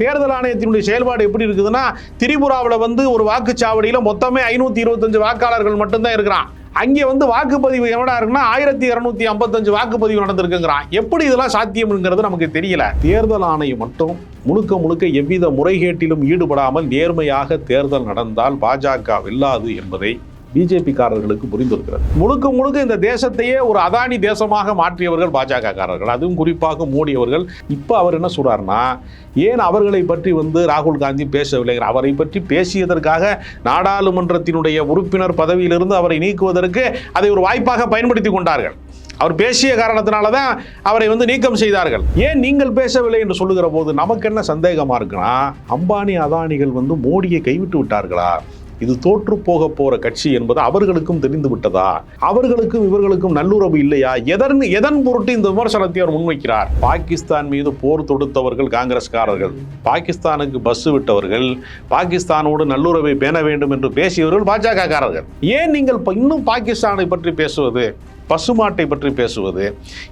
தேர்தல் ஆணையத்தினுடைய செயல்பாடு எப்படி இருக்குதுன்னா திரிபுராவில் வந்து ஒரு வாக்குச்சாவடியில் மொத்தமே ஐநூற்றி இருபத்தஞ்சு வாக்காளர்கள் மட்டும்தான் இருக்கிறான். அங்கே வந்து வாக்குப்பதிவு எவ்வளோ இருக்குன்னா ஆயிரத்தி இரநூத்தி ஐம்பத்தஞ்சு வாக்குப்பதிவு நடந்திருக்குங்கிறான். எப்படி இதெல்லாம் சாத்தியம்ங்கிறது நமக்கு தெரியல. தேர்தல் ஆணையம் மட்டும் முழுக்க முழுக்க எவ்வித முறைகேட்டிலும் ஈடுபடாமல் நேர்மையாக தேர்தல் நடந்தால் பாஜக வெல்லாது என்பதை பிஜேபிக்காரர்களுக்கு புரிந்திருக்கிறது. முழுக்க முழுக்க இந்த தேசத்தையே ஒரு அதானி தேசமாக மாற்றியவர்கள் பாஜக காரர்கள் அதுவும் குறிப்பாக மோடி அவர்கள் இப்போ அவர் என்ன சொல்கிறாருன்னா ஏன் அவர்களை பற்றி வந்து ராகுல் காந்தி பேசவில்லைங்கிற அவரை பற்றி பேசியதற்காக நாடாளுமன்றத்தினுடைய உறுப்பினர் பதவியிலிருந்து அவரை நீக்குவதற்கு அதை ஒரு வாய்ப்பாக பயன்படுத்தி கொண்டார்கள். அவர் பேசிய காரணத்தினால தான் அவரை வந்து நீக்கம் செய்தார்கள். ஏன் நீங்கள் பேசவில்லை என்று சொல்லுகிற போது நமக்கு என்ன சந்தேகமாக இருக்குன்னா அம்பானி அதானிகள் வந்து மோடியை கைவிட்டு விட்டார்களா? இது தோற்று போக போற கட்சி என்பது அவர்களுக்கும் தெரிந்து விட்டதா? அவர்களுக்கும் இவர்களுக்கும் நல்லுறவு இல்லையா? எதன் எதன் பொருட்டு இந்த விமர்சனத்தை அவர் முன்வைக்கிறார்? பாகிஸ்தான் மீது போர் தொடுத்தவர்கள் காங்கிரஸ்காரர்கள். பாகிஸ்தானுக்கு பஸ் விட்டவர்கள் பாகிஸ்தானோடு நல்லுறவை பேண வேண்டும் என்று பேசியவர்கள் பாஜக காரர்கள் ஏன் நீங்கள் இன்னும் பாகிஸ்தானை பற்றி பேசுவது? பசுமாட்டை பற்றி பேசுவது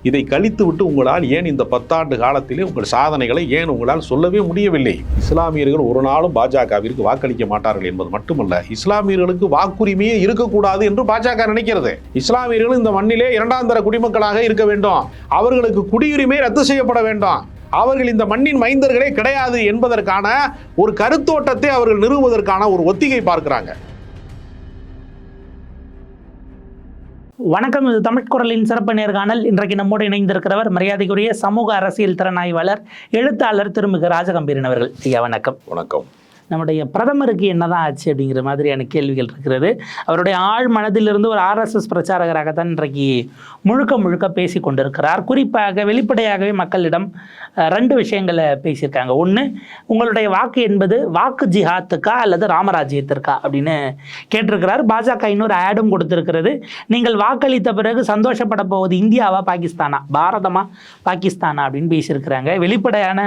இதை கழித்துவிட்டு உங்களால் ஏன் இந்த பத்தாண்டு காலத்திலே உங்கள் சாதனைகளை ஏன் உங்களால் சொல்லவே முடியவில்லை? இஸ்லாமியர்கள் ஒரு நாளும் பாஜகவிற்கு வாக்களிக்க மாட்டார்கள் என்பது மட்டுமல்ல இஸ்லாமியர்களுக்கு வாக்குரிமையே இருக்கக்கூடாது என்று பாஜக நினைக்கிறது. இஸ்லாமியர்கள் இந்த மண்ணிலே இரண்டாம் தர குடிமக்களாக இருக்க வேண்டும். அவர்களுக்கு குடியுரிமை ரத்து செய்யப்பட வேண்டும். அவர்கள் இந்த மண்ணின் மைந்தர்களே கிடையாது என்பதற்கான ஒரு கருத்தோட்டத்தை அவர்கள் நிறுவுவதற்கான ஒரு ஒத்திகை பார்க்கிறாங்க. வணக்கம் இது தமிழ் குரலின் சிறப்பு நேர்காணல் இன்றைக்கு நம்மோடு இணைந்திருக்கிறவர் மரியாதைக்குரிய சமூக அரசியல் திறனாய்வாளர் எழுத்தாளர் திருமிகு ராஜகம்பீரன் அவர்கள். ஐயா வணக்கம். வணக்கம். நம்முடைய பிரதமருக்கு என்னதான் ஆச்சு அப்படிங்கிற மாதிரியான கேள்விகள் இருக்கிறது. அவருடைய ஆழ் மனதிலிருந்து ஒரு ஆர்எஸ்எஸ் பிரச்சாரகராகத்தான் இன்றைக்கு முழுக்க முழுக்க பேசி கொண்டிருக்கிறார். குறிப்பாக வெளிப்படையாகவே மக்களிடம் ரெண்டு விஷயங்களை பேசியிருக்காங்க. ஒன்று உங்களுடைய வாக்கு என்பது வாக்கு ஜிஹாத்துக்கா அல்லது ராமராஜ்யத்திற்கா அப்படின்னு கேட்டிருக்கிறார். பாஜக இன்னொரு ஆடும் கொடுத்திருக்கிறது. நீங்கள் வாக்களித்த பிறகு சந்தோஷப்பட போவது இந்தியாவா பாகிஸ்தானா? பாரதமா பாகிஸ்தானா அப்படின்னு பேசியிருக்கிறாங்க. வெளிப்படையான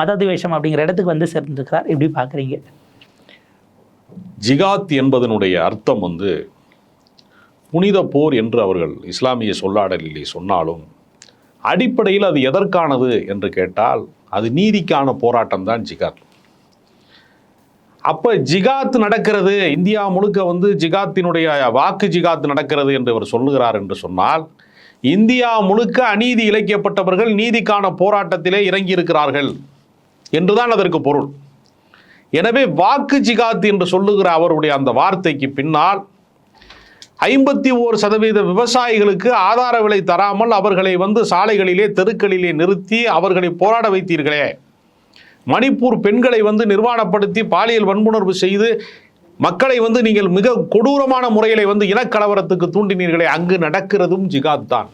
மததுவேஷம் அப்படிங்கிற இடத்துக்கு வந்து சேர்ந்திருக்கிறார். எப்படி பார்க்குறீங்க ஜிகாத் என்பதனுடைய அர்த்தம் வந்து புனித போர் என்று அவர்கள் இஸ்லாமிய சொல்லாடலிலே சொன்னாலும் அடிப்படையில் அது எதற்கானது என்று கேட்டால் அது நீதிக்கான போராட்டம் தான் ஜிகாத். அப்போ ஜிகாத் நடக்கிறது இந்தியா முழுக்க வந்து ஜிகாத்தினுடைய வாக்கு ஜிகாத் நடக்கிறது என்று அவர் சொல்லுகிறார் என்று சொன்னால் இந்தியா முழுக்க அநீதி இழைக்கப்பட்டவர்கள் நீதிக்கான போராட்டத்திலே இறங்கியிருக்கிறார்கள் என்றுதான் அதற்கு பொருள். எனவே வாக்கு ஜிகாத் என்று சொல்லுகிற அவருடைய அந்த வார்த்தைக்கு பின்னால் ஐம்பத்தி ஓரு சதவீத விவசாயிகளுக்கு ஆதார விலை தராமல் அவர்களை வந்து சாலைகளிலே தெருக்களிலே நிறுத்தி அவர்களை போராட வைத்தீர்களே. மணிப்பூர் பெண்களை வந்து நிர்வாணப்படுத்தி பாலியல் வன்புணர்வு செய்து மக்களை வந்து நீங்கள் மிக கொடூரமான முறையிலே வந்து இனக்கலவரத்துக்கு தூண்டினீர்களே. அங்கு நடக்கிறதும் ஜிகாத் தான்.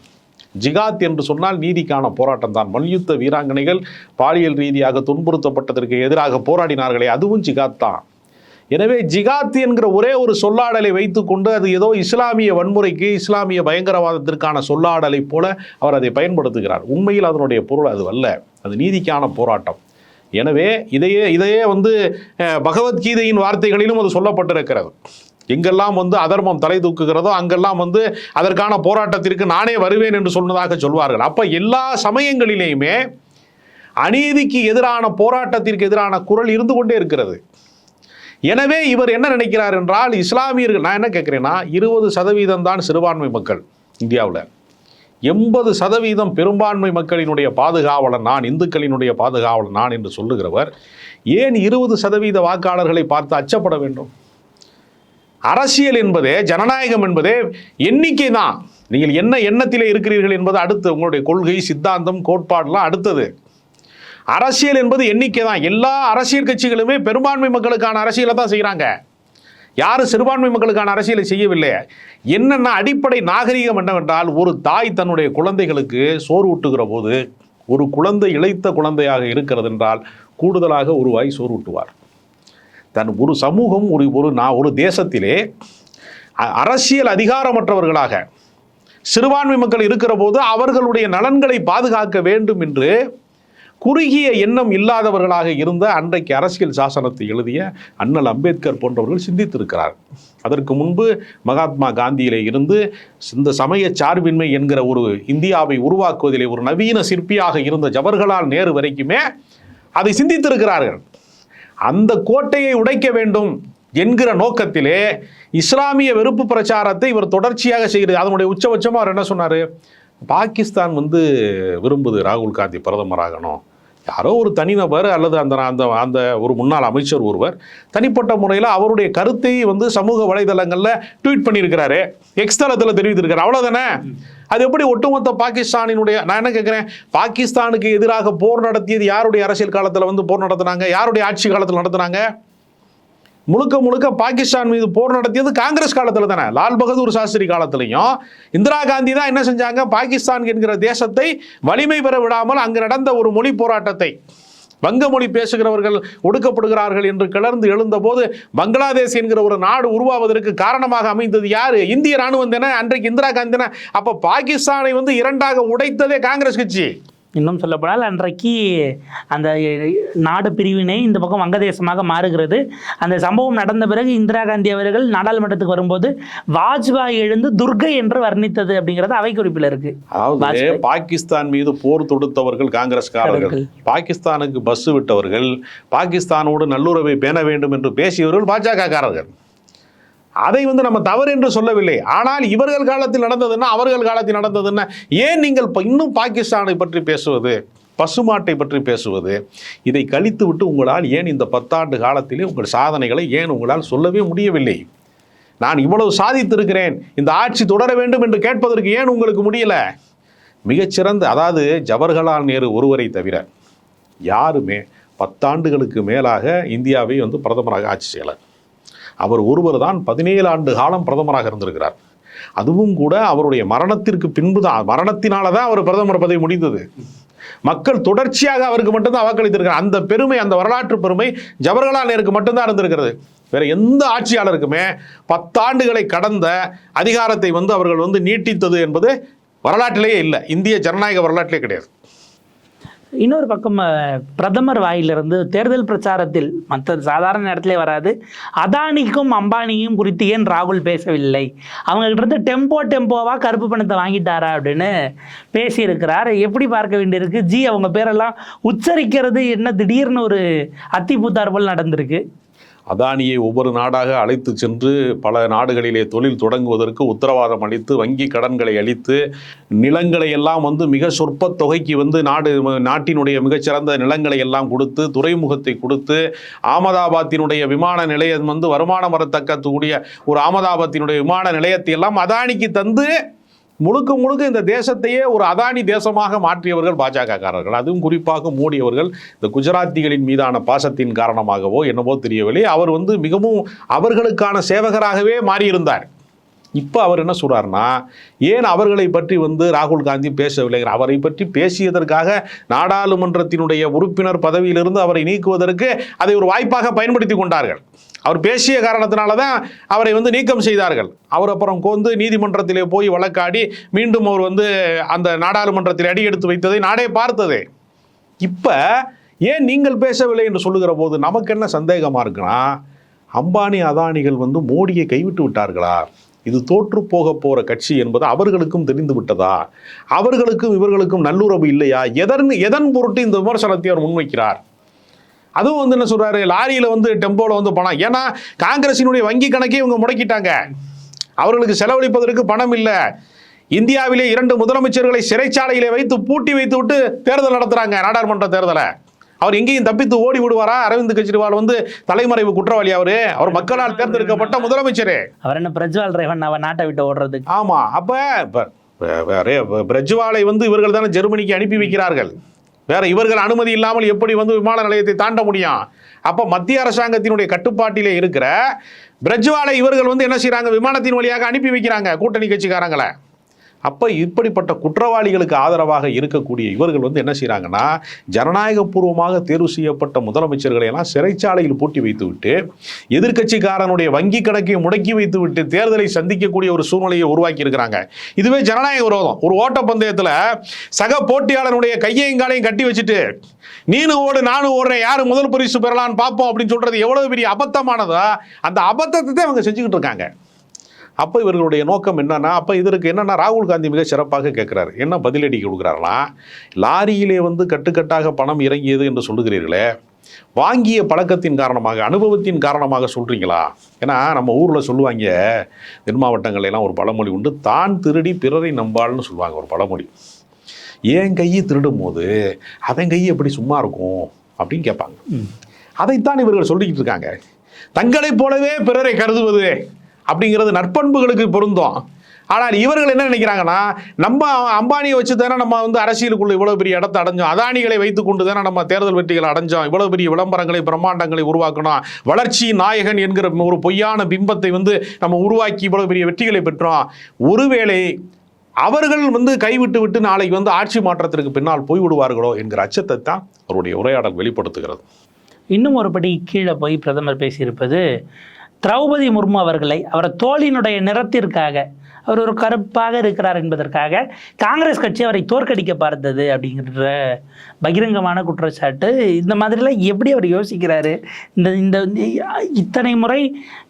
ஜிகாத் என்று சொன்னால் நீதிக்கான போராட்டம் தான். மல்யுத்த வீராங்கனைகள் பாலியல் ரீதியாக துன்புறுத்தப்பட்டதற்கு எதிராக போராடினார்களே அதுவும் ஜிகாத் தான். எனவே ஜிகாத் என்கிற ஒரே ஒரு சொல்லாடலை வைத்துக்கொண்டு அது ஏதோ இஸ்லாமிய வன்முறைக்கு இஸ்லாமிய பயங்கரவாதத்திற்கான சொல்லாடலை போல அவர் அதை பயன்படுத்துகிறார். உண்மையில் அதனுடைய பொருள் அது அல்ல அது நீதிக்கான போராட்டம். எனவே இதையே இதையே வந்து பகவத்கீதையின் வார்த்தைகளிலும் அது சொல்லப்பட்டிருக்கிறது. எங்கெல்லாம் வந்து அதர்மம் தலை தூக்குகிறதோ அங்கெல்லாம் வந்து அதற்கான போராட்டத்திற்கு நானே வருவேன் என்று சொன்னதாக சொல்வார்கள். அப்போ எல்லா சமயங்களிலேயுமே அநீதிக்கு எதிரான போராட்டத்திற்கு எதிரான குரல் இருந்து கொண்டே இருக்கிறது. எனவே இவர் என்ன நினைக்கிறார் என்றால் இஸ்லாமியர்கள் நான் என்ன கேட்குறேன்னா இருபது சதவீதம் தான் சிறுபான்மை மக்கள் இந்தியாவில். எண்பது சதவீதம் பெரும்பான்மை மக்களினுடைய பாதுகாவலன் நான் இந்துக்களினுடைய பாதுகாவலன் நான் என்று சொல்லுகிறவர் ஏன் இருபது சதவீத வாக்காளர்களை பார்த்து அச்சப்பட வேண்டும்? அரசியல் என்பதே ஜனநாயகம் என்பதே எண்ணிக்கை தான் நீங்கள் என்ன எண்ணத்திலே இருக்கிறீர்கள் என்பது அடுத்து உங்களுடைய கொள்கை சித்தாந்தம் கோட்பாடுலாம் அடுத்தது. அரசியல் என்பது எண்ணிக்கை தான் எல்லா அரசியல் கட்சிகளுமே பெரும்பான்மை மக்களுக்கான அரசியலை தான் செய்கிறாங்க யாரும் சிறுபான்மை மக்களுக்கான அரசியலை செய்யவில்லை. என்னென்ன அடிப்படை நாகரிகம் என்னவென்றால் ஒரு தாய் தன்னுடைய குழந்தைகளுக்கு சோறு ஊட்டுகிற போது ஒரு குழந்தை இளைத்த குழந்தையாக இருக்கிறது என்றால் கூடுதலாக ஒரு வாய் சோறு ஊட்டுவார். தன் ஒரு சமூகம் ஒரு ஒரு நான் ஒரு தேசத்திலே அரசியல் அதிகாரமற்றவர்களாக சிறுபான்மை மக்கள் இருக்கிற போது அவர்களுடைய நலன்களை பாதுகாக்க வேண்டும் என்று குறுகிய எண்ணம் இல்லாதவர்களாக இருந்த அன்றைக்கு அரசியல் சாசனத்தை எழுதிய அண்ணல் அம்பேத்கர் போன்றவர்கள் சிந்தித்திருக்கிறார். அதற்கு முன்பு மகாத்மா காந்தியிலே இருந்து இந்த சமய சார்பின்மை என்கிற ஒரு இந்தியாவை உருவாக்குவதிலே ஒரு நவீன சிற்பியாக இருந்த ஜவஹர்லால் நேரு வரைக்குமே அதை சிந்தித்திருக்கிறார்கள். அந்த கோட்டையை உடைக்க வேண்டும் என்கிற நோக்கத்திலே இஸ்லாமிய வெறுப்பு பிரச்சாரத்தை இவர் தொடர்ச்சியாக செய்கிறது அதனுடைய உச்சபட்சமாக அவர் என்ன சொன்னார்? பாகிஸ்தான் வந்து விரும்புது ராகுல் காந்தி பிரதமராகணும். யாரோ ஒரு தனிநபர் அல்லது அந்த அந்த அந்த ஒரு முன்னாள் அமைச்சர் ஒருவர் தனிப்பட்ட முறையில் அவருடைய கருத்தை வந்து சமூக வலைதளங்களில் ட்வீட் பண்ணியிருக்கிறாரு. எக்ஸ் தளத்தில் தெரிவித்திருக்காரு அவ்வளோதானே அது எப்படி ஒட்டுமொத்த பாகிஸ்தானினுடைய நான் என்ன கேட்குறேன் பாகிஸ்தானுக்கு எதிராக போர் நடத்தியது யாருடைய அரசியல் காலத்தில் வந்து போர் நடத்தினாங்க? யாருடைய ஆட்சி காலத்தில் நடத்துனாங்க? முழுக்க முழுக்க பாகிஸ்தான் மீது போர் நடத்தியது காங்கிரஸ் காலத்தில் தானே. லால் பகதூர் சாஸ்திரி காலத்திலையும் இந்திரா காந்தி தான் என்ன செஞ்சாங்க? பாகிஸ்தான் என்கிற தேசத்தை வலிமை பெற விடாமல் அங்கு நடந்த ஒரு மொழி போராட்டத்தை வங்க மொழி பேசுகிறவர்கள் ஒடுக்கப்படுகிறார்கள் என்று கிளர்ந்து எழுந்தபோது பங்களாதேஷ் என்கிற ஒரு நாடு உருவாவதற்கு காரணமாக அமைந்தது யார்? இந்திய ராணுவம் தானே? அன்றைக்கு இந்திரா காந்தி தானே? அப்போ பாகிஸ்தானை வந்து இரண்டாக உடைத்ததே காங்கிரஸ் கட்சி. இன்னும் சொல்லப்போனால் அன்றைக்கு அந்த நாடு பிரிவினை இந்த பக்கம் வங்கதேசமாக மாறுகிறது அந்த சம்பவம் நடந்த பிறகு இந்திரா காந்தி அவர்கள் நாடாளுமன்றத்துக்கு வரும்போது வாஜ்பாய் எழுந்து துர்கை என்று வர்ணித்தது அப்படிங்கிறது அவை குறிப்பில் இருக்கு அதாவது. பாகிஸ்தான் மீது போர் தொடுத்தவர்கள் காங்கிரஸ்காரர்கள். பாகிஸ்தானுக்கு பஸ் விட்டவர்கள் பாகிஸ்தானோடு நல்லுறவை பேண வேண்டும் என்று பேசியவர்கள் பாஜகக்காரர்கள் அதை வந்து நம்ம தவறு என்று சொல்லவில்லை. ஆனால் இவர்கள் காலத்தில் நடந்ததுன்னா அவர்கள் காலத்தில் நடந்ததுன்னா ஏன் நீங்கள் இன்னும் பாகிஸ்தானை பற்றி பேசுவது? பசுமாட்டை பற்றி பேசுவது? இதை கழித்து விட்டு உங்களால் ஏன் இந்த பத்தாண்டு காலத்திலே உங்கள் சாதனைகளை ஏன் உங்களால் சொல்லவே முடியவில்லை? நான் இவ்வளவு சாதித்திருக்கிறேன். இந்த ஆட்சி தொடர வேண்டும் என்று கேட்பதற்கு ஏன் உங்களுக்கு முடியல? மிகச்சிறந்த அதாவது ஜவஹர்லால் நேரு ஒருவரை தவிர யாருமே பத்தாண்டுகளுக்கு மேலாக இந்தியாவை வந்து பிரதமராக ஆட்சி செய்யலை. அவர் ஒருவர் தான் பதினேழு ஆண்டு காலம் பிரதமராக இருந்திருக்கிறார். அதுவும் கூட அவருடைய மரணத்திற்கு பின்பு தான் மரணத்தினால தான் அவர் பிரதமர் பதவி முடிந்தது. மக்கள் தொடர்ச்சியாக அவருக்கு மட்டும்தான் வாக்களித்திருக்கிறார். அந்த பெருமை அந்த வரலாற்று பெருமை ஜவஹர்லால் நேருக்கு மட்டும்தான் இருந்திருக்கிறது. வேற எந்த ஆட்சியாளருக்குமே பத்தாண்டுகளை கடந்த அதிகாரத்தை வந்து அவர்கள் வந்து நீட்டித்தது என்பது வரலாற்றிலேயே இல்லை. இந்திய ஜனநாயக வரலாற்றிலே கிடையாது. இன்னொரு பக்கம் பிரதமர் வாயிலிருந்து தேர்தல் பிரச்சாரத்தில் மற்ற சாதாரண நேரத்திலே வராது. அதானிக்கும் அம்பானியும் குறித்து ஏன் ராகுல் பேசவில்லை? அவங்ககிட்ட இருந்து டெம்போ டெம்போவாக கருப்பு பணத்தை வாங்கிட்டாரா அப்படின்னு பேசியிருக்கிறார். எப்படி பார்க்க வேண்டியிருக்கு? ஜி அவங்க பேரெல்லாம் உச்சரிக்கிறது என்ன திடீர்னு ஒரு அத்தி பூத்தார் போல் நடந்திருக்கு. அதானியை ஒவ்வொரு நாடாக அழைத்து சென்று பல நாடுகளிலே தொழில் தொடங்குவதற்கு உத்தரவாதம் அளித்து வங்கி கடன்களை அளித்து நிலங்களை எல்லாம் வந்து மிக சொற்ப தொகைக்கு வந்து நாடு நாட்டினுடைய மிகச்சிறந்த நிலங்களை எல்லாம் கொடுத்து துறைமுகத்தை கொடுத்து ஆமதாபாத்தினுடைய விமான நிலையம் வந்து வருமானம் வரத்தக்கக்கூடிய ஒரு ஆமதாபாத்தினுடைய விமான நிலையத்தை எல்லாம் அதானிக்கு தந்து முழுக்க முழுக்க இந்த தேசத்தையே ஒரு அதானி தேசமாக மாற்றியவர்கள் பாஜகக்காரர்கள். அதுவும் குறிப்பாக மோடி அவர்கள் இந்த குஜராத்திகளின் மீதான பாசத்தின் காரணமாகவோ என்னவோ தெரியவில்லை. அவர் வந்து மிகவும் அவர்களுக்கான சேவகராகவே மாறியிருந்தார். இப்போ அவர் என்ன சொல்கிறார்னா ஏன் அவர்களை பற்றி வந்து ராகுல் காந்தி பேசவில்லை? அவரை பற்றி பேசியதற்காக நாடாளுமன்றத்தினுடைய உறுப்பினர் பதவியிலிருந்து அவரை நீக்குவதற்கு அதை ஒரு வாய்ப்பாக பயன்படுத்தி கொண்டார்கள். அவர் பேசிய காரணத்தினால தான் அவரை வந்து நீக்கம் செய்தார்கள். அவர் அப்புறம் கொந்து நீதிமன்றத்திலே போய் வழக்காடி மீண்டும் அவர் வந்து அந்த நாடாளுமன்றத்தில் அடி எடுத்து வைத்ததை நாடே பார்த்ததே. இப்போ ஏன் நீங்கள் பேசவில்லை என்று சொல்லுகிற போது நமக்கு என்ன சந்தேகமாக இருக்குன்னா அம்பானி அதானிகள் வந்து மோடியை கைவிட்டு விட்டார்களா? இது தோற்று போக போகிற கட்சி என்பது அவர்களுக்கும் தெரிந்து விட்டதா? அவர்களுக்கும் இவர்களுக்கும் நல்லுறவு இல்லையா? எதன் எதன் பொருட்டு இந்த விமர்சனத்தை அவர் முன்வைக்கிறார்? அதுவும் வந்து என்ன சொல்றாரு லாரியில வந்து டெம்போல வந்து பணம். ஏன்னா காங்கிரசினுடைய வங்கி கணக்கே இவங்க முடக்கிட்டாங்க. அவர்களுக்கு செலவழிப்பதற்கு பணம் இல்லை. இந்தியாவிலே இரண்டு முதலமைச்சர்களை சிறைச்சாலையிலே வைத்து பூட்டி வைத்து விட்டு தேர்தல் நடத்துறாங்க நாடாளுமன்ற தேர்தலை. அவர் எங்கேயும் தப்பித்து ஓடி விடுவாரா? அரவிந்த் கெஜ்ரிவால் வந்து தலைமறைவு குற்றவாளி அவரு. அவர் மக்களால் தேர்ந்தெடுக்கப்பட்ட முதலமைச்சரே. அவர் என்ன பிரஜ்வால் ரேவன் அவன் நாட்டை விட்டு ஓடுறதுக்கு? ஆமா அப்ப பிரஜ்வாலை வந்து இவர்கள் தானே ஜெர்மனிக்கு அனுப்பி வைக்கிறார்கள். வேற இவர்கள் அனுமதி இல்லாமல் எப்படி வந்து விமான நிலையத்தை தாண்ட முடியும்? அப்ப மத்திய அரசாங்கத்தினுடைய கட்டுப்பாட்டிலே இருக்கிற பிரஜ்வாலை இவர்கள் வந்து என்ன செய்கிறாங்க விமானத்தின் வழியாக அனுப்பி வைக்கிறாங்க கூட்டணி கட்சிக்காரங்களை. அப்போ இப்படிப்பட்ட குற்றவாளிகளுக்கு ஆதரவாக இருக்கக்கூடிய இவர்கள் வந்து என்ன செய்கிறாங்கன்னா ஜனநாயகபூர்வமாக தேர்வு செய்யப்பட்ட முதலமைச்சர்களை எல்லாம் சிறைச்சாலையில் பூட்டி வைத்துவிட்டு எதிர்க்கட்சிக்காரனுடைய வங்கி கணக்கை முடக்கி வைத்துவிட்டு தேர்தலை சந்திக்கக்கூடிய ஒரு சூழ்நிலையை உருவாக்கி இருக்கிறாங்க. இதுவே ஜனநாயக விரோதம். ஒரு ஓட்டப்பந்தயத்தில் சக போட்டியாளனுடைய கையையும் காலையும் கட்டி வச்சுட்டு நீனும் ஓடு நானும் ஓடுறேன் யார் முதல் பரிசு பெறலான்னு பார்ப்போம் அப்படின்னு சொல்கிறது எவ்வளோ பெரிய அபத்தமானதோ அந்த அபத்தத்தை தான் அவங்க செஞ்சுக்கிட்டு இருக்காங்க. அப்போ இவர்களுடைய நோக்கம் என்னன்னா அப்போ இதற்கு என்னன்னா ராகுல் காந்தி மிக சிறப்பாக கேட்குறாரு. என்ன பதிலடி கொடுக்குறாருனா லாரியிலே வந்து கட்டுக்கட்டாக பணம் இறங்கியது என்று சொல்லுகிறீர்களே. வாங்கிய பழக்கத்தின் காரணமாக அனுபவத்தின் காரணமாக சொல்கிறீங்களா ஏன்னா நம்ம ஊரில் சொல்லுவாங்க தென் மாவட்டங்கள்ல எல்லாம் ஒரு பழமொழி உண்டு தான் திருடி பிறரை நம்பாள்னு சொல்லுவாங்க ஒரு பழமொழி. என் கையை திருடும் போது அவன் கை எப்படி சும்மா இருக்கும்? அப்படின்னு கேட்பாங்க. அதைத்தான் இவர்கள் சொல்லிக்கிட்டு இருக்காங்க. தங்களைப் போலவே பிறரை கருதுவது. அப்படிங்கிறது நற்பண்புகளுக்கு பொருந்தும். ஆனால் இவர்கள் என்ன நினைக்கிறாங்கன்னா நம்ம அம்பானியை வச்சு தானே நம்ம வந்து அரசியலுக்குள்ள இவ்வளோ பெரிய இடத்தை அடைஞ்சோம். அதானிகளை வைத்து கொண்டு தானே நம்ம தேர்தல் வெற்றிகளை அடைஞ்சோம். இவ்வளோ பெரிய விளம்பரங்களை பிரம்மாண்டங்களை உருவாக்கணும். வளர்ச்சி நாயகன் என்கிற ஒரு பொய்யான பிம்பத்தை வந்து நம்ம உருவாக்கி இவ்வளோ பெரிய வெற்றிகளை பெற்றோம். ஒருவேளை அவர்கள் வந்து கைவிட்டு விட்டு நாளைக்கு வந்து ஆட்சி மாற்றத்திற்கு பின்னால் போய்விடுவார்களோ என்கிற அச்சத்தை தான் அவருடைய உரையாடல் வெளிப்படுத்துகிறது. இன்னும் ஒருபடி கீழே போய் பிரதமர் பேசியிருப்பது திரௌபதி முர்மு அவர்களை அவர் தோழினுடைய நிறத்திற்காக அவர் ஒரு கருப்பாக இருக்கிறார் என்பதற்காக காங்கிரஸ் கட்சி அவரை தோற்கடிக்க பார்த்தது அப்படிங்கிற பகிரங்கமான குற்றச்சாட்டு. இந்த மாதிரிலாம் எப்படி அவர் யோசிக்கிறாரு? இந்த இந்த இத்தனை முறை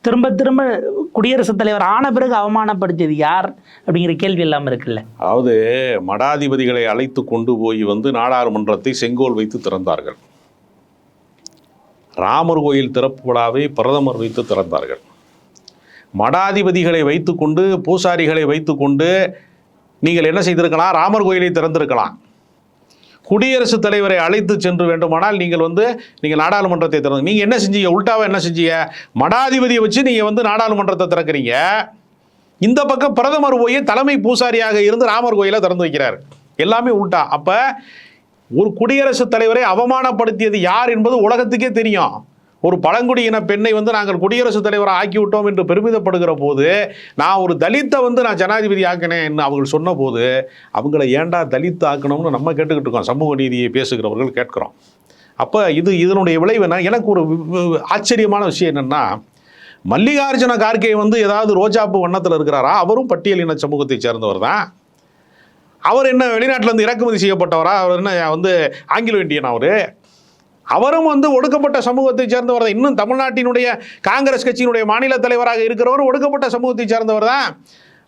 திரும்ப திரும்ப குடியரசுத் தலைவர் ஆன பிறகு அவமானப்படுத்தியது யார்? அப்படிங்கிற கேள்வி இல்லாமல் இருக்குல்ல. அதாவது மடாதிபதிகளை அழைத்து கொண்டு போய் வந்து நாடாளுமன்றத்தை செங்கோல் வைத்து திறந்தார்கள். ராமர் கோயில் திறப்பு விழாவை பிரதமர் வைத்து திறந்தார்கள். மடாதிபதிகளை வைத்துக்கொண்டு பூசாரிகளை வைத்துக்கொண்டு நீங்கள் என்ன செய்திருக்கலாம்? ராமர் கோயிலை திறந்திருக்கலாம். குடியரசுத் தலைவரை அழைத்து சென்று வேண்டுமானால் நீங்கள் வந்து நீங்கள் நாடாளுமன்றத்தை திறந்து நீங்கள் என்ன செஞ்சீங்க? உள்டாவை என்ன செஞ்சீங்க? மடாதிபதியை வச்சு நீங்கள் வந்து நாடாளுமன்றத்தை திறக்கிறீங்க. இந்த பக்கம் பிரதமர் போய் தலைமை பூசாரியாக இருந்து ராமர் கோயிலை திறந்து வைக்கிறார். எல்லாமே உள்டா அப்போ ஒரு குடியரசுத் தலைவரை அவமானப்படுத்தியது யார் என்பது உலகத்துக்கே தெரியும். ஒரு பழங்குடியின பெண்ணை வந்து நாங்கள் குடியரசுத் தலைவரை ஆக்கிவிட்டோம் என்று பெருமிதப்படுகிற போது நான் ஒரு தலித்தை வந்து நான் ஜனாதிபதி ஆக்கினேன் அவர்கள் சொன்ன போது அவங்கள ஏன்டா தலித் ஆக்கணும்னு நம்ம கேட்டுக்கிட்டு இருக்கோம். சமூக நீதியை பேசுகிறவர்கள் கேட்குறோம். அப்போ இது இதனுடைய விளைவு என்ன? எனக்கு ஒரு ஆச்சரியமான விஷயம் என்னென்னா மல்லிகார்ஜுன கார்கே வந்து ஏதாவது ரோஜாப்பு வண்ணத்தில் இருக்கிறாரா? அவரும் பட்டியலின சமூகத்தை சேர்ந்தவர் தான். அவர் என்ன வெளிநாட்டிலிருந்து இறக்குமதி செய்யப்பட்டவரா? அவர் என்ன வந்து ஆங்கில இண்டியன் அவர்? அவரும் வந்து ஒடுக்கப்பட்ட சமூகத்தை சேர்ந்தவர் தான். இன்னும் தமிழ்நாட்டினுடைய காங்கிரஸ் கட்சியினுடைய மாநில தலைவராக இருக்கிறவர் ஒடுக்கப்பட்ட சமூகத்தை சேர்ந்தவர் தான்.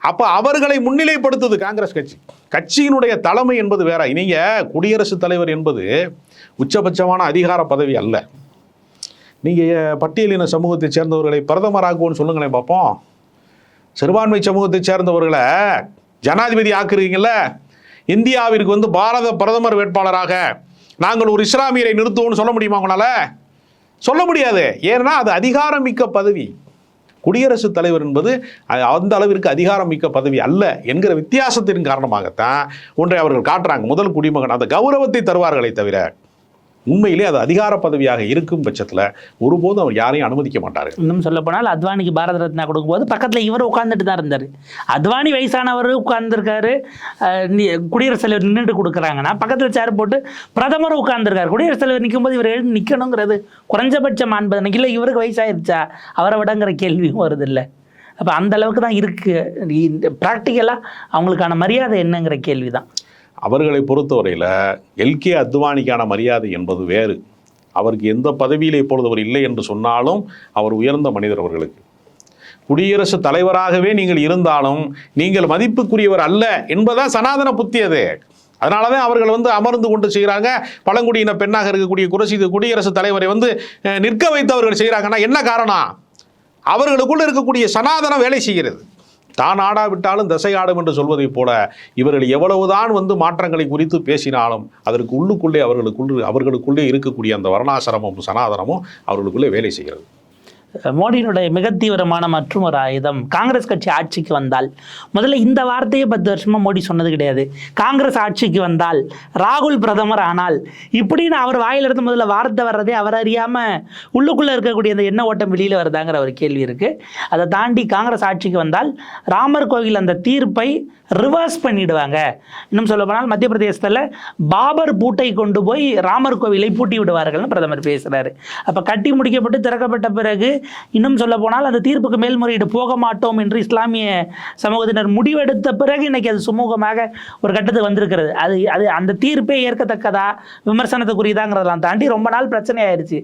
அப்போ அவர்களை முன்னிலைப்படுத்துது காங்கிரஸ் கட்சி. கட்சியினுடைய தலைமை என்பது வேற. இனிங்க குடியரசுத் தலைவர் என்பது உச்சபட்சமான அதிகார பதவி அல்ல. நீங்கள் பட்டியலின சமூகத்தை சேர்ந்தவர்களை பிரதமராக்குவோன்னு சொல்லுங்களேன் பார்ப்போம் சிறுபான்மை சமூகத்தை சேர்ந்தவர்களை ஜனாதிபதி ஆக்குறீங்கல்ல இந்தியாவிற்கு வந்து பாரத பிரதமர் வேட்பாளராக நாங்கள் ஒரு இஸ்லாமியரை நிறுத்துவோம்னு சொல்ல முடியுமா உங்களால? சொல்ல முடியாது. ஏன்னா அது அதிகாரமிக்க பதவி. குடியரசுத் தலைவர் என்பது அது அந்த அளவிற்கு அதிகாரமிக்க பதவி அல்ல என்கிற வித்தியாசத்தின் காரணமாகத்தான் ஒன்றை அவர்கள் காட்டுறாங்க. முதல் குடிமகன். அந்த கௌரவத்தை தருவார்களே தவிர உண்மையிலே அது அதிகார பதவியாக இருக்கும் பட்சத்தில் ஒருபோதும் அவர் யாரையும் அனுமதிக்க மாட்டார். இன்னும் சொல்ல போனால் அத்வானிக்கு பாரத ரத்னா கொடுக்கும்போது பக்கத்தில் இவர் உட்கார்ந்துட்டு தான் இருந்தார். அத்வானி வயசானவர் உட்கார்ந்துருக்காரு. குடியரசுத் தலைவர் நின்றுட்டு கொடுக்குறாங்கன்னா பக்கத்தில் சேர் போட்டு பிரதமர் உட்கார்ந்துருக்காரு. குடியரசுத் தலைவர் நிற்கும்போது இவர் எழுந்து நிற்கணுங்கிறது குறைஞ்சபட்சம் மாண்பது இல்லை இவருக்கு வயசாயிருச்சா? அவரை விடங்கிற கேள்வியும் வருது இல்லை அப்போ அந்த அளவுக்கு தான் இருக்குது ப்ராக்டிக்கலாக அவங்களுக்கான மரியாதை என்னங்கிற கேள்வி தான் அவர்களை பொறுத்தவரையில் எல்கே அத்வானிக்கான மரியாதை என்பது வேறு. அவருக்கு எந்த பதவியில் இப்பொழுது அவர் இல்லை என்று சொன்னாலும் அவர் உயர்ந்த மனிதர் அவர்களுக்கு. குடியரசுத் தலைவராகவே நீங்கள் இருந்தாலும் நீங்கள் மதிப்புக்குரியவர் அல்ல என்பதான் சனாதன புத்தி அது. அதனால தான் அவர்கள் வந்து அமர்ந்து கொண்டு செய்கிறாங்க. பழங்குடியின பெண்ணாக இருக்கக்கூடிய குரசி குடியரசுத் தலைவரை வந்து நிற்க வைத்து அவர்கள் செய்கிறாங்கன்னா என்ன காரணம்? அவர்களுக்குள்ள இருக்கக்கூடிய சனாதனம் வேலை செய்கிறது. தான் ஆடாவிட்டாலும் திசை ஆடும் என்று சொல்வதைப் போல இவர்கள் எவ்வளவுதான் வந்து மாற்றங்களை குறித்து பேசினாலும் அதற்கு உள்ளுக்குள்ளே அவர்களுக்குள் அவர்களுக்குள்ளே இருக்கக்கூடிய அந்த வர்ணாசிரமும் சனாதனமும் அவர்களுக்குள்ளே வேலை செய்கிறது. மோடியினுடைய மிக தீவிரமான மற்றும் ஒரு ஆயுதம் காங்கிரஸ் கட்சி ஆட்சிக்கு வந்தால். முதல்ல இந்த வார்த்தையை பத்து வருஷமா மோடி சொன்னது கிடையாது. காங்கிரஸ் ஆட்சிக்கு வந்தால் ராகுல் பிரதமர் ஆனால். இப்படின்னு அவர் வாயிலிருந்து முதல்ல வார்த்தை வர்றதே அவர் அறியாம உள்ளுக்குள்ள இருக்கக்கூடிய அந்த எண்ண ஓட்டம் வெளியில வருதாங்கிற ஒரு கேள்வி இருக்கு. அதை தாண்டி காங்கிரஸ் ஆட்சிக்கு வந்தால் ராமர் கோவில் அந்த தீர்ப்பை ரிவர்ஸ் பண்ணிடுவாங்க. இன்னும் சொல்ல போனால் மத்திய பிரதேசத்தில் பாபர் பூட்டை கொண்டு போய் ராமர் கோவிலை பூட்டி விடுவார்கள்னு பிரதமர் பேசுகிறாரு அப்போ கட்டி முடிக்கப்பட்டு திறக்கப்பட்ட பிறகு இன்னும் சொல்ல போனால் அந்த தீர்ப்புக்கு மேல்முறையீடு போக மாட்டோம் என்று இஸ்லாமிய சமூகத்தினர் முடிவெடுத்த பிறகு இன்னைக்கு அது சுமூகமாக ஒரு கட்டத்துக்கு வந்திருக்கிறது. அது அது அந்த தீர்ப்பே ஏற்கத்தக்கதா? விமர்சனத்துக்குரியதாங்கிறதெல்லாம் தாண்டி ரொம்ப நாள் பிரச்சனை ஆயிடுச்சு.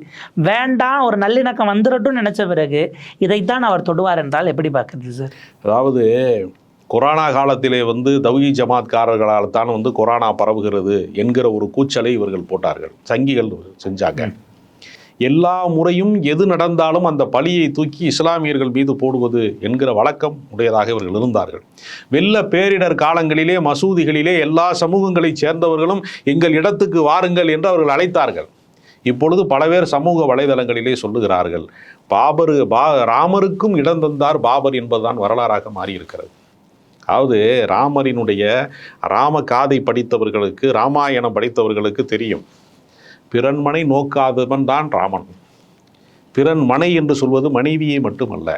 வேண்டாம் ஒரு நல்லிணக்கம் வந்துடட்டும் நினைச்ச பிறகு இதைத்தான் அவர் தொடுவார் என்றால் எப்படி பார்க்குறது சார்? அதாவது கொரோனா காலத்திலே வந்து தௌஹி ஜமாத்காரர்களால் தான் வந்து கொரோனா பரவுகிறது என்கிற ஒரு கூச்சலை இவர்கள் போட்டார்கள் சங்கிகள் செஞ்சாங்க. எல்லா முறையும் எது நடந்தாலும் அந்த பழியை தூக்கி இஸ்லாமியர்கள் மீது போடுவது என்கிற வழக்கம் உடையதாக இவர்கள் இருந்தார்கள். வெள்ள பேரிடர் காலங்களிலே மசூதிகளிலே எல்லா சமூகங்களைச் சேர்ந்தவர்களும் எங்கள் இடத்துக்கு வாருங்கள் என்று அவர்கள் அழைத்தார்கள். இப்பொழுது பல பேர் சமூக வலைதளங்களிலே சொல்லுகிறார்கள் பாபரு பா ராமருக்கும் இடம் தந்தார் பாபர் என்பதுதான் வரலாறாக மாறியிருக்கிறது. அதாவது ராமரினுடைய ராம காதை படித்தவர்களுக்கு ராமாயணம் படித்தவர்களுக்கு தெரியும். பிறன்மனை நோக்காதவன் தான் ராமன். பிறன் மனை என்று சொல்வது மனைவியை மட்டுமல்ல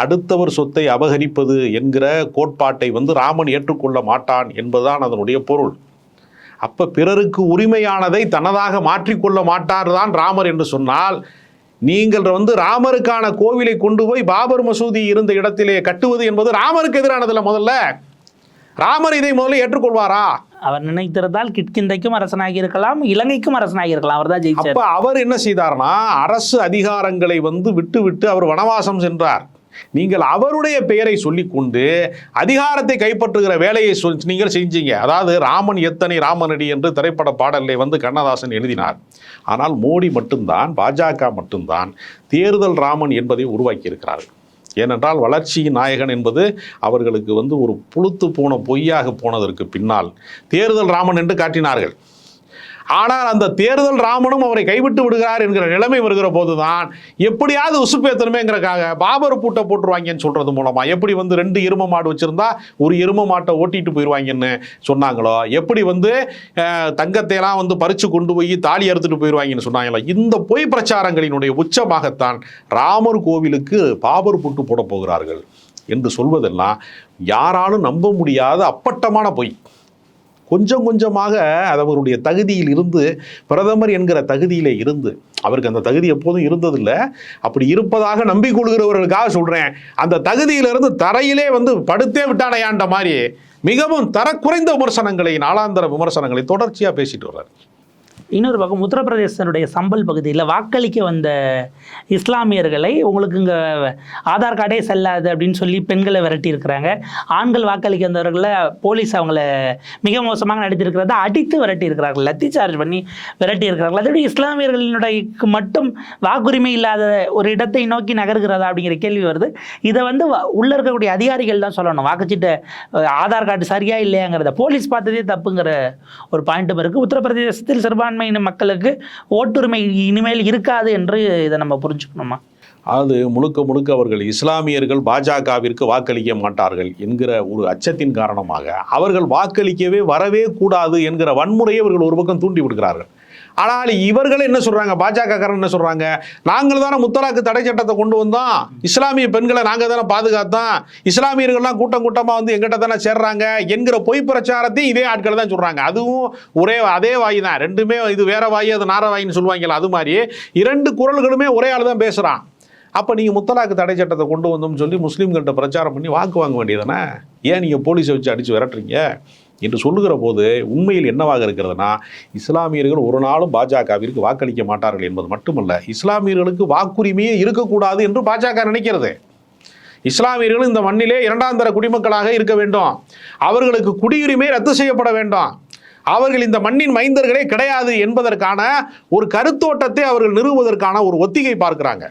அடுத்தவர் சொத்தை அபகரிப்பது என்கிற கோட்பாட்டை வந்து ராமன் ஏற்றுக்கொள்ள மாட்டான் என்பதுதான் அதனுடைய பொருள். அப்போ பிறருக்கு உரிமையானதை தனதாக மாற்றிக்கொள்ள மாட்டார் தான் ராமர் என்று சொன்னால் நீங்கள் வந்து ராமருக்கான கோவிலை கொண்டு போய் பாபர் மசூதி இருந்த இடத்திலே கட்டுவது என்பது ராமருக்கு எதிரானதில்ல முதல்ல. ராமர் இதை முதல்ல ஏற்றுக்கொள்வாரா? அவர் நினைத்திருந்தால் கிட்கிந்தைக்கும் அரசனாகி இருக்கலாம் இலங்கைக்கும் அரசனாகி இருக்கலாம் அவர் தான் ஜெயிச்சார். அப்ப அவர் என்ன செய்தார்னா அரசு அதிகாரங்களை வந்து விட்டு விட்டு அவர் வனவாசம் சென்றார். நீங்கள் அவருடைய பெயரை சொல்லிக்கொண்டு அதிகாரத்தை கைப்பற்றுகிற வேலையை சொல் நீங்கள் செஞ்சீங்க. அதாவது ராமன் எத்தனை ராமனடி என்று திரைப்பட பாடலை வந்து கண்ணதாசன் எழுதினார். ஆனால் மோடி மட்டும்தான் பாஜக மட்டும்தான் தேர்தல் ராமன் என்பதை உருவாக்கியிருக்கிறார்கள். ஏனென்றால் வளர்ச்சியின் நாயகன் என்பது அவர்களுக்கு வந்து ஒரு புழுத்து போன பொய்யாக போனதற்கு பின்னால் தேர்தல் ராமன் என்று காட்டினார்கள். ஆனால் அந்த தேர்தல் ராமனும் அவரை கைவிட்டு விடுகிறார் என்கிற நிலைமை வருகிற போதுதான். எப்படியாவது உசுப்பேத்தணுமேங்கிறக்காக பாபர் பூட்டை போட்டுருவாங்கன்னு சொல்றது மூலமா. எப்படி வந்து ரெண்டு இரும மாடு வச்சிருந்தா ஒரு இரும மாட்டை ஓட்டிட்டு போயிடுவாங்கன்னு சொன்னாங்களோ? எப்படி வந்து தங்கத்தையெல்லாம் வந்து பறிச்சு கொண்டு போய் தாலி அறுத்துட்டு போயிடுவாங்கன்னு சொன்னாங்களோ? இந்த பொய் பிரச்சாரங்களினுடைய உச்சமாகத்தான் ராமர் கோவிலுக்கு பாபர் பூட்டு போட போகிறார்கள். என்று சொல்வதெல்லாம் யாராலும் நம்ப முடியாத அப்பட்டமான பொய். கொஞ்சம் கொஞ்சமாக அது அவருடைய தகுதியில் இருந்து பிரதமர் என்கிற தகுதியிலே இருந்து அவருக்கு அந்த தகுதி எப்போதும் இருந்ததில்லை. அப்படி இருப்பதாக நம்பிக்கொள்கிறவர்களுக்காக சொல்கிறேன் அந்த தகுதியிலிருந்து தரையிலே வந்து படுத்தே விட்டானையாண்ட மாதிரி மிகவும் தரக்குறைந்த விமர்சனங்களை நாளாந்தர விமர்சனங்களை தொடர்ச்சியாக பேசிட்டு வர்றார். இன்னொரு பக்கம் உத்தரப்பிரதேசனுடைய சம்பல் பகுதியில் வாக்களிக்க வந்த இஸ்லாமியர்களை உங்களுக்கு இங்கே ஆதார் கார்டே செல்லாது அப்படின்னு சொல்லி பெண்களை விரட்டி இருக்கிறாங்க. ஆண்கள் வாக்களிக்க வந்தவர்களை போலீஸ் அவங்கள மிக மோசமாக நடித்திருக்கிறத அடித்து விரட்டி இருக்கிறார்கள். லத்தி சார்ஜ் பண்ணி விரட்டி இருக்கிறார்கள். அதோட இஸ்லாமியர்களினுடைய மட்டும் வாக்குரிமை இல்லாத ஒரு இடத்தை நோக்கி நகர்கிறதா அப்படிங்கிற கேள்வி வருது. இதை வந்து உள்ளே உள்ள இருக்கக்கூடிய அதிகாரிகள் தான் சொல்லணும். வாக்குச்சீட்டை ஆதார் கார்டு சரியா இல்லையாங்கிறத. போலீஸ் பார்த்ததே தப்புங்கிற ஒரு பாயிண்ட்டும் இருக்குது உத்தரப்பிரதேசத்தில் சிறுபான்மையின மக்களுக்கு ஓட்டுரிமை இனிமேல் இருக்காது என்று இதை நம்ம புரிஞ்சுக்கணுமா? அது முழுக்க முழுக்க அவர்கள் இஸ்லாமியர்கள் பாஜகவிற்கு வாக்களிக்க மாட்டார்கள் என்கிற ஒரு அச்சத்தின் காரணமாக. அவர்கள் வாக்களிக்கவே வரவே கூடாது என்கிற வன்முறையை அவர்கள் ஒரு பக்கம் தூண்டி விடுகிறார்கள். ஆனால் இவர்கள் என்ன சொல்றாங்க? பாஜக என்ன சொல்றாங்க? நாங்கள் தானே முத்தலாக்கு தடை சட்டத்தை கொண்டு வந்தோம். இஸ்லாமிய பெண்களை நாங்கள் தானே பாதுகாத்தோம். இஸ்லாமியர்கள்லாம் கூட்டம் கூட்டமாக வந்து எங்கிட்ட தானே சேர்றாங்க என்கிற பொய் பிரச்சாரத்தையும் இதே ஆட்கள் தான் சொல்றாங்க. அதுவும் ஒரே அதே வாய் தான். ரெண்டுமே இது வேற வாய் அது நார வாயின்னு சொல்லுவாங்கல்ல அது மாதிரி. இரண்டு குரல்களுமே ஒரே ஆள் தான் பேசுறான். அப்போ நீங்கள் முத்தலாக்கு தடை சட்டத்தை கொண்டு வந்தோம்னு சொல்லி முஸ்லீம்கள்கிட்ட பிரச்சாரம் பண்ணி வாக்கு வாங்க வேண்டியதானே ஏன் நீங்கள் போலீஸை வச்சு அடித்து விரட்டுறீங்க? என்று சொல்லுகிற போது உண்மையில் என்னவாக இருக்கிறதுனா இஸ்லாமியர்கள் ஒரு நாளும் பாஜகவிற்கு வாக்களிக்க மாட்டார்கள் என்பது மட்டுமல்ல இஸ்லாமியர்களுக்கு வாக்குரிமையே இருக்கக்கூடாது என்று பாஜக நினைக்கிறது. இஸ்லாமியர்கள் இந்த மண்ணிலே இரண்டாம் தர குடிமக்களாக இருக்க வேண்டும். அவர்களுக்கு குடியுரிமை ரத்து செய்யப்பட வேண்டும். அவர்கள் இந்த மண்ணின் மைந்தர்களே கிடையாது என்பதற்கான ஒரு கருத்தோட்டத்தை அவர்கள் நிறுவுவதற்கான ஒரு ஒத்திகை பார்க்கிறாங்க.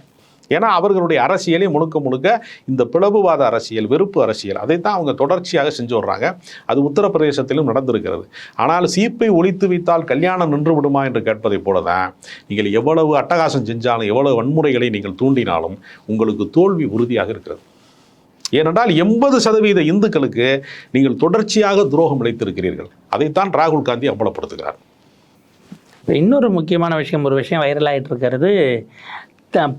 ஏன்னா அவர்களுடைய அரசியலே முழுக்க முழுக்க இந்த பிளவுவாத அரசியல் வெறுப்பு அரசியல் அதைத்தான் அவங்க தொடர்ச்சியாக செஞ்சு வர்றாங்க. அது உத்தரப்பிரதேசத்திலும் நடந்திருக்கிறது. ஆனால் சீப்பை ஒழித்து வைத்தால் கல்யாணம் நின்று விடுமா என்று கேட்பதைப் போல தான் நீங்கள் எவ்வளவு அட்டகாசம் செஞ்சாலும் எவ்வளவு வன்முறைகளை நீங்கள் தூண்டினாலும் உங்களுக்கு தோல்வி உறுதியாக இருக்கிறது. ஏனென்றால் எண்பது சதவீத இந்துக்களுக்கு நீங்கள் தொடர்ச்சியாக துரோகம் இழைத்திருக்கிறீர்கள். அதைத்தான் ராகுல் காந்தி அம்பலப்படுத்துகிறார். இன்னொரு முக்கியமான விஷயம் ஒரு விஷயம் வைரல் ஆயிட்டு இருக்கிறது.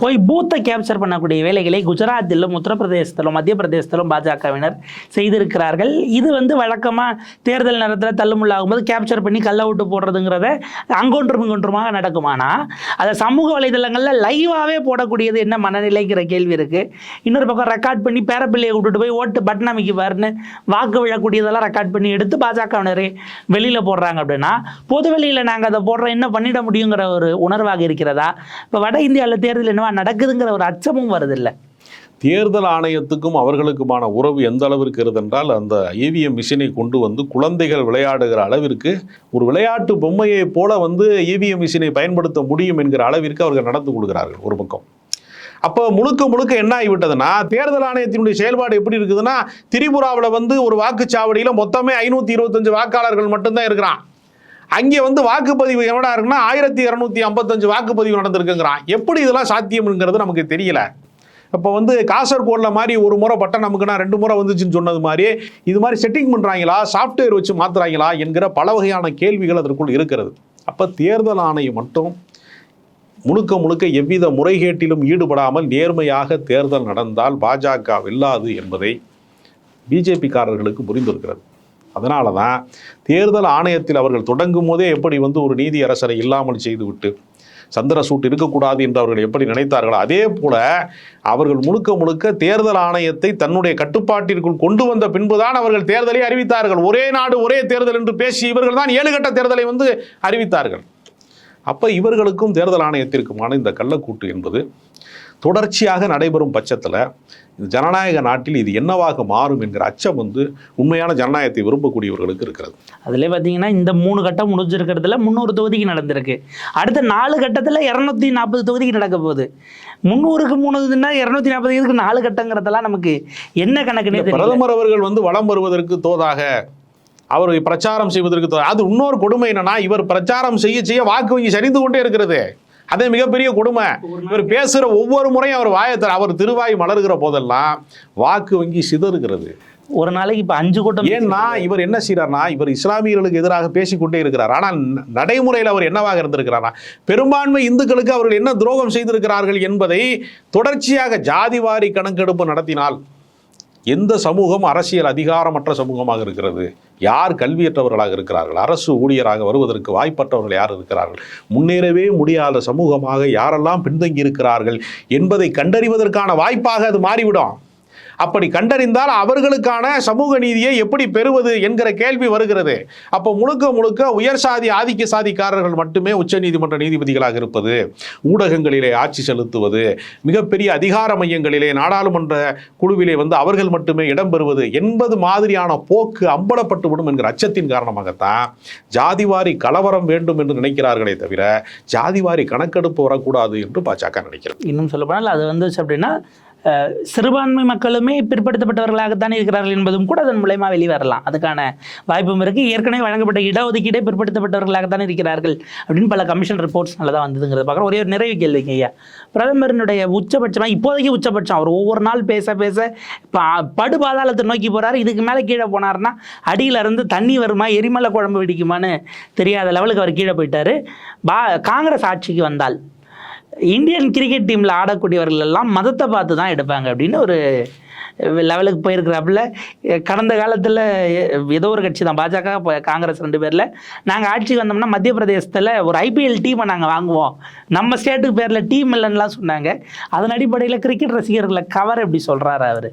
போய் பூத்தை கேப்சர் பண்ணக்கூடிய வேலைகளை குஜராத்திலும் உத்தரப்பிரதேசத்திலும் மத்திய பிரதேசத்திலும் பாஜகவினர் செய்திருக்கிறார்கள். இது வந்து வழக்கமாக தேர்தல் நேரத்தில் தள்ளுமுள்ளாகும்போது கேப்சர் பண்ணி கள்ள ஓட்டு போடுறதுங்கிறத அங்கொன்றும் இங்கொன்றுமாக நடக்குமானா அதை சமூக வலைதளங்களில் லைவாகவே போடக்கூடியது என்ன மனநிலைங்கிற கேள்வி இருக்குது இன்னொரு பக்கம் ரெக்கார்ட் பண்ணி பேரப்பிள்ளையை விட்டுட்டு போய் ஓட்டு பட்டன் அமைக்குவார்னு வாக்கு விழக்கூடியதெல்லாம் ரெக்கார்ட் பண்ணி எடுத்து பாஜகவினரே வெளியில் போடுறாங்க அப்படின்னா பொது வெளியில் நாங்கள் அதை போடுறோம் என்ன பண்ணிட முடியுங்கிற ஒரு உணர்வாக இருக்கிறதா? இப்போ வட இந்தியாவில் தேர்தல் என்னவா நடக்குதுங்கிற ஒரு அச்சமும் வருதில்ல. தேர்தல் ஆணையத்துக்கும் அவர்களுக்குமான உறவு எந்த அளவிற்கு இருந்தென்றால் அந்த இவிஎம் மிஷினை கொண்டு வந்து குழந்தைகள் விளையாடுகிற அளவிற்கு ஒரு விளையாட்டு பொம்மையைப் போல வந்து இவிஎம் மிஷினை பயன்படுத்த முடியும் என்கிற அளவிற்கு அவர்கள் நடந்து கொள்கிறார்கள் ஒரு பக்கம். அப்போ முழுக்க முழுக்க என்ன ஆகிவிட்டதுன்னா தேர்தல் ஆணையத்தினுடைய செயல்பாடு எப்படி இருக்குதுன்னா திரிபுராவில் வந்து ஒரு வாக்குச்சாவடியில் மொத்தமே ஐநூற்றி இருபத்தஞ்சு வாக்காளர்கள் மட்டும்தான் இருக்கிறான். அங்கே வந்து வாக்குப்பதிவு எவ்வளோ இருக்குன்னா ஆயிரத்தி இரநூத்தி ஐம்பத்தஞ்சு வாக்குப்பதிவு நடந்திருக்குங்கிறான். எப்படி இதெல்லாம் சாத்தியம்ங்கிறது நமக்கு தெரியல. இப்போ வந்து காசர்கோடில் மாதிரி ஒரு முறை பட்டம் நமக்குன்னா ரெண்டு முறை வந்துச்சுன்னு சொன்னது மாதிரி இது மாதிரி செட்டிங் பண்ணுறாங்களா சாஃப்ட்வேர் வச்சு மாற்றுறாங்களா என்கிற பல வகையான கேள்விகள் அதற்குள் இருக்கிறது. அப்போ தேர்தல் ஆணையம் மட்டும் முழுக்க முழுக்க எவ்வித முறைகேட்டிலும் ஈடுபடாமல் நேர்மையாக தேர்தல் நடந்தால் பாஜக வெல்லாது என்பதை பிஜேபிக்காரர்களுக்கு புரிந்திருக்கிறது. அதனால தான் தேர்தல் ஆணையத்தில் அவர்கள் தொடங்கும் போதே எப்படி வந்து ஒரு நீதி அரசரை இல்லாமல் செய்துவிட்டு சந்திர சூட்டு இருக்கக்கூடாது என்று அவர்கள் எப்படி நினைத்தார்களோ அதே போல அவர்கள் முழுக்க முழுக்க தேர்தல் ஆணையத்தை தன்னுடைய கட்டுப்பாட்டிற்குள் கொண்டு வந்த பின்புதான் அவர்கள் தேர்தலை அறிவித்தார்கள். ஒரே நாடு ஒரே தேர்தல் என்று பேசி இவர்கள் தான் ஏழு கட்ட தேர்தலை வந்து அறிவித்தார்கள். அப்போ இவர்களுக்கும் தேர்தல் ஆணையத்திற்குமான இந்த கள்ளக்கூட்டு என்பது தொடர்ச்சியாக நடைபெறும் பட்சத்தில் ஜனநாயக நாட்டில் இது என்னவாக மாறும் என்கிற அச்சம் வந்து உண்மையான ஜனநாயகத்தை விரும்பக்கூடியவர்களுக்கு இருக்கிறது. அதிலே பார்த்தீங்கன்னா இந்த மூணு கட்டம் முடிஞ்சிருக்கிறதுல முந்நூறு தொகுதிக்கு நடந்திருக்கு. அடுத்த நாலு கட்டத்தில் இரநூத்தி நாற்பது தொகுதிக்கு நடக்க போகுது. முந்நூறுக்கு மூணுன்னா இரநூத்தி நாற்பது இதுக்கு நாலு கட்டங்கிறதெல்லாம் நமக்கு என்ன கணக்குன்னே பிரதமர் அவர்கள் வந்து வலம் வருவதற்கு தோதாக அவர் பிரச்சாரம் செய்வதற்கு அது இன்னொரு கொடுமை என்னன்னா இவர் பிரச்சாரம் செய்ய செய்ய வாக்கு வங்கி சரிந்து கொண்டே இருக்கிறது. அதே மிகப்பெரிய கொடுமை. இவர் பேசுகிற ஒவ்வொரு முறையும் அவர் வாயத்தர் அவர் திருவாய் மலர்கிற போதெல்லாம் வாக்கு வங்கி சிதறுகிறது. ஒரு நாளைக்கு இப்போ அஞ்சு கூட்டம் ஏன்னா இவர் என்ன செய்யறாருனா இவர் இஸ்லாமியர்களுக்கு எதிராக பேசிக்கொண்டே இருக்கிறார். ஆனால் நடைமுறையில் அவர் என்னவாக இருந்திருக்கிறாரா பெரும்பான்மை இந்துக்களுக்கு அவர்கள் என்ன துரோகம் செய்திருக்கிறார்கள் என்பதை தொடர்ச்சியாக ஜாதிவாரி கணக்கெடுப்பு நடத்தினால் எந்த சமூகம் அரசியல் அதிகாரமற்ற சமூகமாக இருக்கிறது? யார் கல்வியற்றவர்களாக இருக்கிறார்கள்? அரசு ஊழியராக வருவதற்கு வாய்ப்பற்றவர்கள் யார் இருக்கிறார்கள்? முன்னேறவே முடியாத சமூகமாக யாரெல்லாம் பின்தங்கி இருக்கிறார்கள் என்பதை கண்டறிவதற்கான வாய்ப்பாக அது மாறிவிடும். அப்படி கண்டறிந்தால் அவர்களுக்கான சமூக நீதியை எப்படி பெறுவது என்கிற கேள்வி வருகிறது. அப்போ முழுக்க முழுக்க உயர் சாதி ஆதிக்க சாதிக்காரர்கள் மட்டுமே உச்சநீதிமன்ற நீதிபதிகளாக இருப்பது ஊடகங்களிலே ஆட்சி செலுத்துவது மிகப்பெரிய அதிகார மையங்களிலே நாடாளுமன்ற குழுவிலே வந்து அவர்கள் மட்டுமே இடம்பெறுவது என்பது மாதிரியான போக்கு அம்பலப்பட்டுவிடும் என்கிற அச்சத்தின் காரணமாகத்தான் ஜாதிவாரி கலவரம் வேண்டும் என்று நினைக்கிறார்களே தவிர ஜாதிவாரி கணக்கெடுப்பு வரக்கூடாது என்று பாஜக நினைக்கிறது இன்னும் சொல்லப்போனால் அது வந்துச்சு அப்படின்னா சிறுபான்மை மக்களுமே பிற்படுத்தப்பட்டவர்களாகத்தான் இருக்கிறார்கள் என்பதும் கூட அதன் மூலயமா வெளிவரலாம். அதுக்கான வாய்ப்பும் இருக்குது ஏற்கனவே வழங்கப்பட்ட இடஒதுக்கீடே பிற்படுத்தப்பட்டவர்களாகத்தான் இருக்கிறார்கள் அப்படின்னு பல கமிஷன் ரிப்போர்ட்ஸ் தான் வந்ததுங்கிறத பார்க்குறோம். ஒரே ஒரு நிறைவு கேள்விங்க ஐயா. பிரதமரினுடைய உச்சபட்சமாக இப்போதைக்கு உச்சபட்சம் அவர் ஒவ்வொரு நாள் பேச பேச இப்போ படு பாதாளத்தை நோக்கி போகிறார் இதுக்கு மேலே கீழே போனார்னா அடியில் இருந்து தண்ணி வருமா எரிமலை குழம்பு வெடிக்குமான்னு தெரியாத லெவலுக்கு அவர் கீழே போயிட்டார். பா காங்கிரஸ் ஆட்சிக்கு வந்தால் இந்தியன் கிரிக்கெட் டீமில் ஆடக்கூடியவர்கள் எல்லாம் மதத்தை பார்த்து தான் எடுப்பாங்க அப்படின்னு ஒரு லெவலுக்கு போயிருக்கிறாப்புல. கடந்த காலத்தில் ஏதோ ஒரு கட்சி தான். பாஜக இப்போ காங்கிரஸ் ரெண்டு பேரில். நாங்கள் ஆட்சிக்கு வந்தோம்னா மத்திய பிரதேசத்தில் ஒரு ஐபிஎல் டீமை நாங்கள் வாங்குவோம். நம்ம ஸ்டேட்டுக்கு பேரில் டீம் இல்லைன்னுலாம் சொன்னாங்க. அதன் அடிப்படையில் கிரிக்கெட் ரசிகர்களை கவர் எப்படி சொல்கிறாரு அவர்?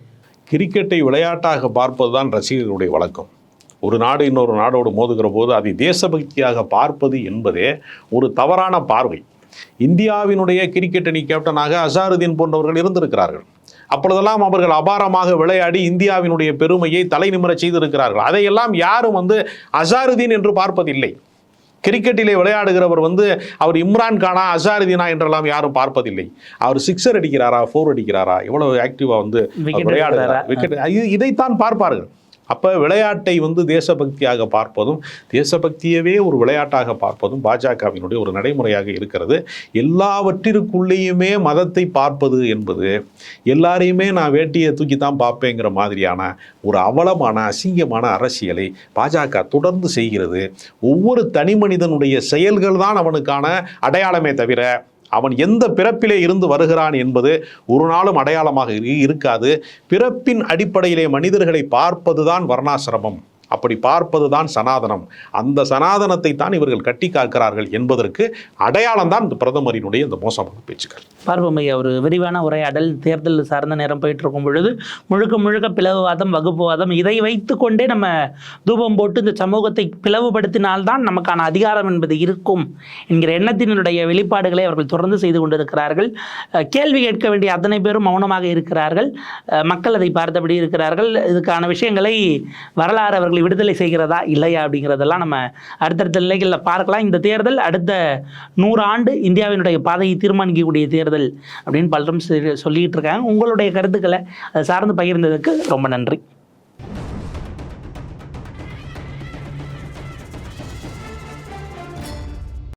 கிரிக்கெட்டை விளையாட்டாக பார்ப்பது தான் ரசிகர்களுடைய வழக்கம். ஒரு நாடு இன்னொரு நாடோடு மோதுகிற போது அதை தேசபக்தியாக பார்ப்பது என்பதே ஒரு தவறான பார்வை. இந்தியாவினுடைய கிரிக்கெட் அணி கேப்டனாக அசாருதீன் போன்றவர்கள் இருந்திருக்கிறார்கள். அப்பொழுதெல்லாம் அவர்கள் அபாரமாக விளையாடி இந்தியாவினுடைய பெருமையை தலை நிமிரச் செய்திருக்கிறார்கள். அதையெல்லாம் யாரும் வந்து அசாருதீன் என்று பார்ப்பதில்லை. கிரிக்கெட்டிலே விளையாடுகிறவர் வந்து அவர் இம்ரான் கானா அசாருதீனா என்றெல்லாம் யாரும் பார்ப்பதில்லை. அவர் சிக்ஸர் அடிக்கிறாரா ஃபோர் அடிக்கிறாரா எவ்வளவு ஆக்டிவா வந்து விளையாடுகிறார்? விக்கெட் இது- இதைத்தான் பார்ப்பார்கள். அப்போ விளையாட்டை வந்து தேசபக்தியாக பார்ப்பதும் தேசபக்தியவே ஒரு விளையாட்டாக பார்ப்பதும் பாஜகவினுடைய ஒரு நடைமுறையாக இருக்கிறது. எல்லாவற்றிற்குள்ளேயுமே மதத்தை பார்ப்பது என்பது எல்லாரையுமே நான் வேட்டியை தூக்கி தான் பார்ப்பேங்கிற மாதிரியான ஒரு அவலமான அசிங்கமான அரசியலை பாஜக தொடர்ந்து செய்கிறது. ஒவ்வொரு தனி மனிதனுடைய செயல்கள் தான் அவனுக்கான அடையாளமே தவிர அவன் எந்த பிறப்பிலே இருந்து வருகிறான் என்பது ஒரு நாளும் அடையாளமாக இருக்காது. பிறப்பின் அடிப்படையிலே மனிதர்களை பார்ப்பதுதான் வர்ணாசிரமம். அப்படி பார்ப்பது தான் சனாதனம். அந்த சனாதனத்தை தான் இவர்கள் கட்டி காக்கிறார்கள் என்பதற்கு அடையாளம் தான் இந்த பிரதமரினுடைய இந்த மோசமான பேச்சுக்கள். பார்ப்போம் ஐயா ஒரு விரிவான உரையாடல் தேர்தல் சார்ந்த நேரம் போயிட்டு இருக்கும் பொழுது முழுக்க முழுக்க பிளவுவாதம் வகுப்புவாதம் இதை வைத்து கொண்டே நம்ம தூபம் போட்டு இந்த சமூகத்தை பிளவுபடுத்தினால்தான் நமக்கான அதிகாரம் என்பது இருக்கும் என்கிற எண்ணத்தினுடைய வெளிப்பாடுகளை அவர்கள் தொடர்ந்து செய்து கொண்டிருக்கிறார்கள். கேள்வி கேட்க வேண்டிய அத்தனை பேரும் மௌனமாக இருக்கிறார்கள். மக்கள் அதை பார்த்தபடி இருக்கிறார்கள். இதுக்கான விஷயங்களை வரலாறு அவர்கள் விடுதலை செய்கிறதா இல்லையா அப்படிங்கிறதெல்லாம் நம்ம அடுத்தடுத்த நிலைகளில் பார்க்கலாம். இந்த தேர்தல் அடுத்த நூறு ஆண்டு இந்தியாவினுடைய பாதையை தீர்மானிக்கக்கூடிய தேர்தல் அப்படின்னு பலரும் சொல்லி- சொல்லிட்டு இருக்காங்க. உங்களுடைய கருத்துக்களை அதை சார்ந்து பகிர்ந்ததுக்கு ரொம்ப நன்றி.